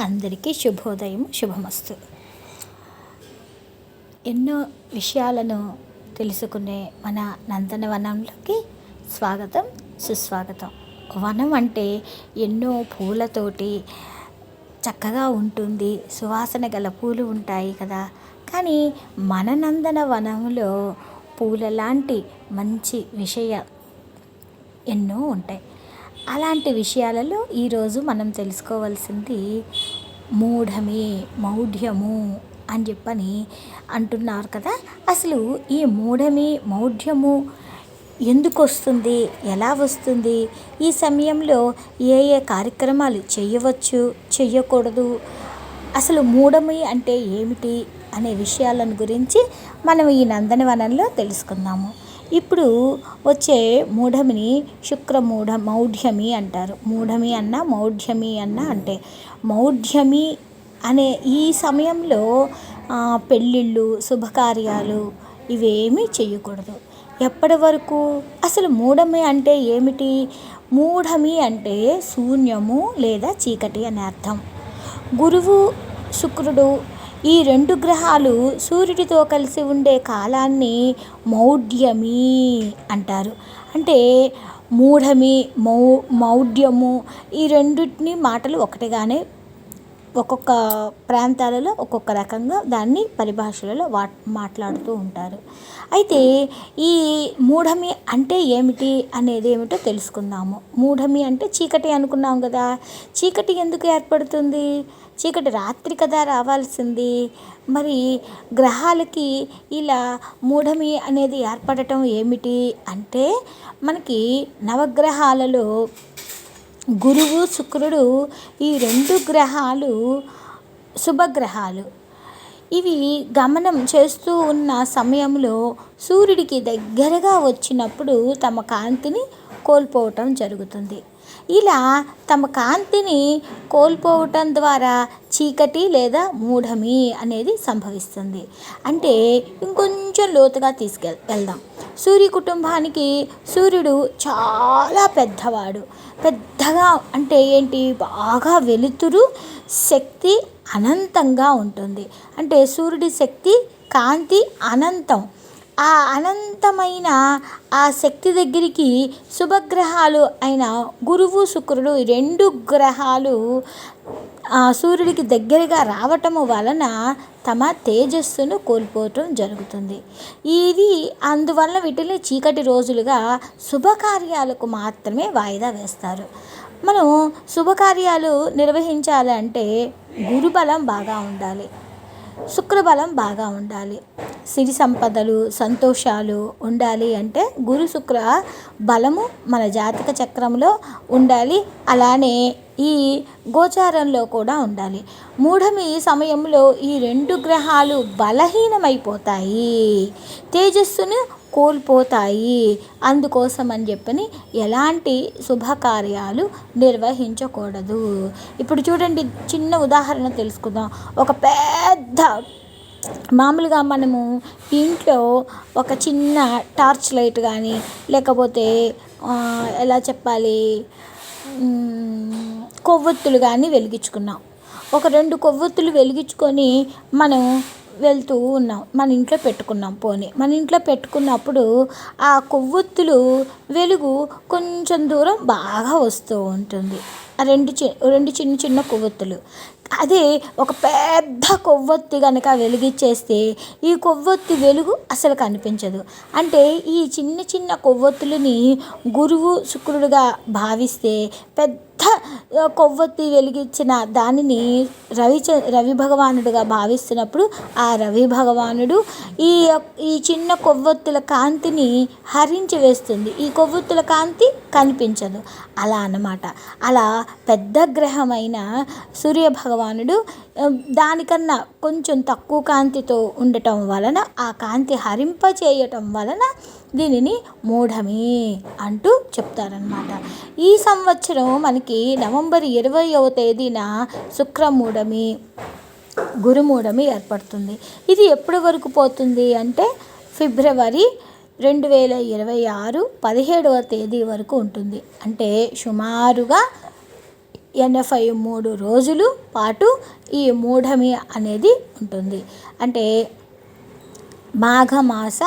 అందరికీ శుభోదయం శుభమస్తు. ఎన్నో విషయాలను తెలుసుకునే మన నందనవనంలోకి స్వాగతం సుస్వాగతం. వనం అంటే ఎన్నో పూలతోటి చక్కగా ఉంటుంది సువాసన గల పూలు ఉంటాయి కదా. కానీ మన నందన వనంలో పూల లాంటి మంచి విషయ ఎన్నో ఉంటాయి. అలాంటి విషయాలలో ఈరోజు మనం తెలుసుకోవాల్సింది మూఢమి మౌఢ్యము అని చెప్పని అంటున్నారు కదా. అసలు ఈ మూఢమి మౌఢ్యము ఎందుకు వస్తుంది? ఎలా వస్తుంది? ఈ సమయంలో ఏ ఏ కార్యక్రమాలు చేయవచ్చు చేయకూడదు? అసలు మూఢమి అంటే ఏమిటి? అనే విషయాలను గురించి మనం ఈ నందనవనంలో తెలుసుకుందాము. ఇప్పుడు వచ్చే మూఢమిని శుక్రమూఢ మౌఢ్యమి అంటారు. మూఢమి అన్న మౌఢ్యమి అన్న అంటే మౌఢ్యమి అనే ఈ సమయంలో పెళ్ళిళ్ళు శుభకార్యాలు ఇవేమీ చేయకూడదు. ఎప్పటి వరకు? అసలు మూఢమి అంటే ఏమిటి? మూఢమి అంటే శూన్యము లేదా చీకటి అని అర్థం. గురువు శుక్రుడు ఈ రెండు గ్రహాలు సూర్యుడితో కలిసి ఉండే కాలాన్ని మౌఢ్యమి అంటారు. అంటే మూఢమి మౌ మౌఢ్యము ఈ రెండింటిని మాటలు ఒకటిగానే ఒక్కొక్క ప్రాంతాలలో ఒక్కొక్క రకంగా దాన్ని పరిభాషలలో వా మాట్లాడుతూ ఉంటారు. అయితే ఈ మూఢమి అంటే ఏమిటి అనేది ఏమిటో తెలుసుకుందాము. మూఢమి అంటే చీకటి అనుకున్నాం కదా. చీకటి ఎందుకు ఏర్పడుతుంది? చీకటి రాత్రి కదా రావాల్సింది. మరి గ్రహాలకి ఇలా మూఢమి అనేది ఏర్పడటం ఏమిటి? అంటే మనకి నవగ్రహాలలో గురువు శుక్రుడు ఈ రెండు గ్రహాలు శుభగ్రహాలు. ఇవి గమనం చేస్తూ ఉన్న సమయంలో సూర్యుడికి దగ్గరగా వచ్చినప్పుడు తమ కాంతిని కోల్పోవటం జరుగుతుంది. ఇలా తమ కాంతిని కోల్పోవటం ద్వారా చీకటి లేదా మూఢమి అనేది సంభవిస్తుంది. అంటే ఇంకొంచెం లోతుగా తీసుకెళ్ వెళ్దాం. సూర్య కుటుంబానికి సూర్యుడు చాలా పెద్దవాడు. పెద్దగా అంటే ఏంటి? బాగా వెలుతురు శక్తి అనంతంగా ఉంటుంది. అంటే సూర్యుడి శక్తి కాంతి అనంతం. ఆ అనంతమైన ఆ శక్తి దగ్గరికి శుభగ్రహాలు అయిన గురువు శుక్రుడు రెండు గ్రహాలు సూర్యుడికి దగ్గరగా రావటము వలన తమ తేజస్సును కోల్పోవటం జరుగుతుంది. ఇది అందువలన వీటిని చీకటి రోజులుగా శుభకార్యాలకు మాత్రమే వాయిదా వేస్తారు. మనం శుభకార్యాలు నిర్వహించాలంటే గురుబలం బాగా ఉండాలి. శుక్రబలం బాగా ఉండాలి. సిరి సంపదలు సంతోషాలు ఉండాలి అంటే గురు శుక్ర బలము మన జాతక చక్రంలో ఉండాలి. అలానే ఈ గోచారంలో కూడా ఉండాలి. మూఢమి సమయంలో ఈ రెండు గ్రహాలు బలహీనమైపోతాయి. తేజస్సును కోల్పోతాయి. అందుకోసం అని చెప్పని ఎలాంటి శుభకార్యాలు నిర్వహించకూడదు. ఇప్పుడు చూడండి చిన్న ఉదాహరణ తెలుసుకుందాం. ఒక పెద్ద మామూలుగా మనము ఇంట్లో ఒక చిన్న టార్చ్ లైట్ కానీ లేకపోతే ఎలా చెప్పాలి కొవ్వొత్తులు కానీ వెలిగించుకున్నాం. ఒక రెండు కొవ్వొత్తులు వెలిగించుకొని మనం వెళ్తూ ఉన్నాం. మన ఇంట్లో పెట్టుకున్నాం పోనీ. మన ఇంట్లో పెట్టుకున్నప్పుడు ఆ కొవ్వొత్తులు వెలుగు కొంచెం దూరం బాగా వస్తూ ఉంటుంది. ఆ రెండు చి రెండు చిన్న చిన్న కొవ్వొత్తులు. అదే ఒక పెద్ద కొవ్వొత్తి కనుక వెలిగిచ్చేస్తే ఈ కొవ్వొత్తి వెలుగు అసలు కనిపించదు. అంటే ఈ చిన్న చిన్న కొవ్వొత్తులని గురువు శుక్రుడుగా భావిస్తే పెద్ద కొవ్వొత్తి వెలిగించిన దానిని రవి రవి భగవానుడుగా భావిస్తున్నప్పుడు ఆ రవి భగవానుడు ఈ ఈ చిన్న కొవ్వొత్తుల కాంతిని హరించి వేస్తుంది. ఈ కొవ్వొత్తుల కాంతి కనిపించదు. అలా అన్నమాట. అలా పెద్ద గ్రహమైన సూర్య భగవానుడు దానికన్నా కొంచెం తక్కువ కాంతితో ఉండటం వలన ఆ కాంతి హరింప చేయటం వలన దీనిని మూఢమి అంటూ చెప్తారనమాట ఈ సంవత్సరం మనకి నవంబర్ ఇరవైవ తేదీన శుక్రమూఢమి గురుమూఢమి ఏర్పడుతుంది. ఇది ఎప్పటి వరకు పోతుంది అంటే ఫిబ్రవరి రెండు వేల ఇరవై ఆరు పదిహేడవ తేదీ వరకు ఉంటుంది. అంటే సుమారుగా ఎనభై మూడు రోజులు పాటు ఈ మూఢమి అనేది ఉంటుంది. అంటే మాఘమాస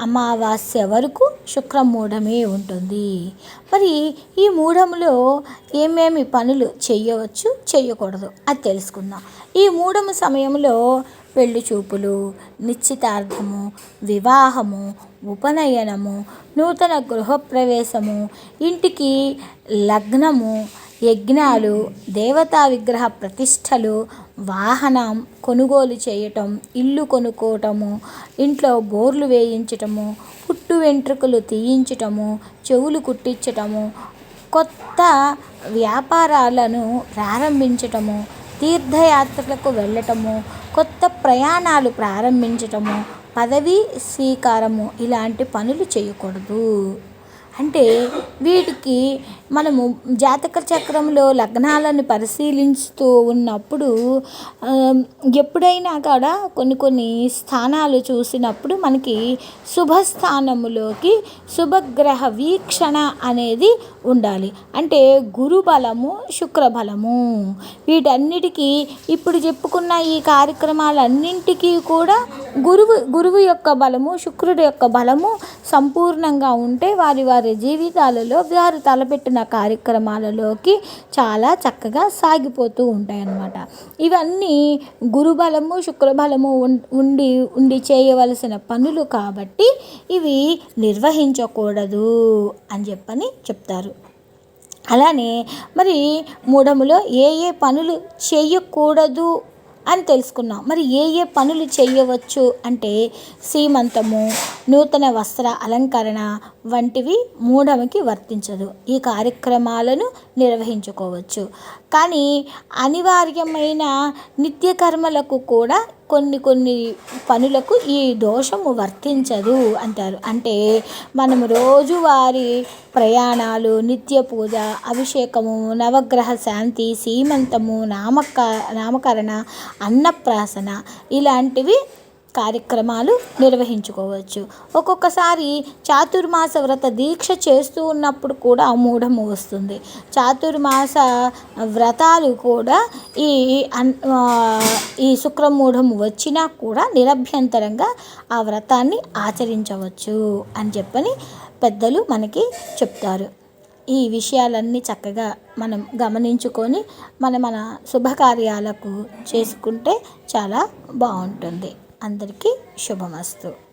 అమావాస్య వరకు శుక్రమూఢమి ఉంటుంది. మరి ఈ మూఢములో ఏమేమి పనులు చేయవచ్చు చేయకూడదు అది తెలుసుకుందాం. ఈ మూఢము సమయంలో పెళ్ళి చూపులు నిశ్చితార్థము వివాహము ఉపనయనము నూతన గృహప్రవేశము ఇంటికి లగ్నము యజ్ఞాలు దేవతా విగ్రహ ప్రతిష్టలు వాహనం కొనుగోలు చేయటం ఇల్లు కొనుక్కోవటము ఇంట్లో బోర్లు వేయించటము పుట్టు వెంట్రుకలు తీయించటము చెవులు కుట్టించటము కొత్త వ్యాపారాలను ప్రారంభించటము తీర్థయాత్రలకు వెళ్ళటము కొత్త ప్రయాణాలు ప్రారంభించటము పదవీ స్వీకారము ఇలాంటి పనులు చేయకూడదు. అంటే వీటికి మనము జాతక చక్రంలో లగ్నాలను పరిశీలిస్తూ ఉన్నప్పుడు ఎప్పుడైనా కూడా కొన్ని కొన్ని స్థానాలు చూసినప్పుడు మనకి శుభస్థానములోకి శుభగ్రహ వీక్షణ అనేది ఉండాలి. అంటే గురు బలము శుక్ర బలము. వీటన్నిటికీ ఇప్పుడు చెప్పుకున్న ఈ కార్యక్రమాలన్నింటికీ కూడా గురువు గురువు యొక్క బలము శుక్రుడి యొక్క బలము సంపూర్ణంగా ఉంటే వారి వారి జీవితాలలో వారు తలపెట్టిన కార్యక్రమాలలోకి చాలా చక్కగా సాగిపోతూ ఉంటాయి అన్నమాట ఇవన్నీ గురుబలము శుక్రబలము ఉండి ఉండి చేయవలసిన పనులు కాబట్టి ఇవి నిర్వహించకూడదు అని చెప్పని చెప్తారు. అలానే మరి మూఢములో ఏ ఏ పనులు చేయకూడదు అని తెలుసుకున్నాం. మరి ఏ ఏ పనులు చేయవచ్చు అంటే సీమంతము నూతన వస్త్ర అలంకరణ వంటివి మూఢమికి వర్తించదు. ఈ కార్యక్రమాలను నిర్వహించుకోవచ్చు. కానీ అనివార్యమైన నిత్య కర్మలకు కూడా కొన్ని కొన్ని పనులకు ఈ దోషము వర్తించదు అంటారు. అంటే మనం రోజువారి ప్రయాణాలు నిత్య పూజ అభిషేకము నవగ్రహ శాంతి సీమంతము నామక నామకరణ అన్నప్రాసన ఇలాంటివి కార్యక్రమాలు నిర్వహించుకోవచ్చు. ఒక్కొక్కసారి చాతుర్మాస వ్రత దీక్ష చేస్తూ ఉన్నప్పుడు కూడా మూఢము వస్తుంది. చాతుర్మాస వ్రతాలు కూడా ఈ ఈ శుక్రమూఢము వచ్చినా కూడా నిరభ్యంతరంగా ఆ వ్రతాన్ని ఆచరించవచ్చు అని చెప్పని పెద్దలు మనకి చెప్తారు. ఈ విషయాలన్నీ చక్కగా మనం గమనించుకొని మన మన శుభకార్యాలకు చేసుకుంటే చాలా బాగుంటుంది. అందరికీ శుభమస్తు.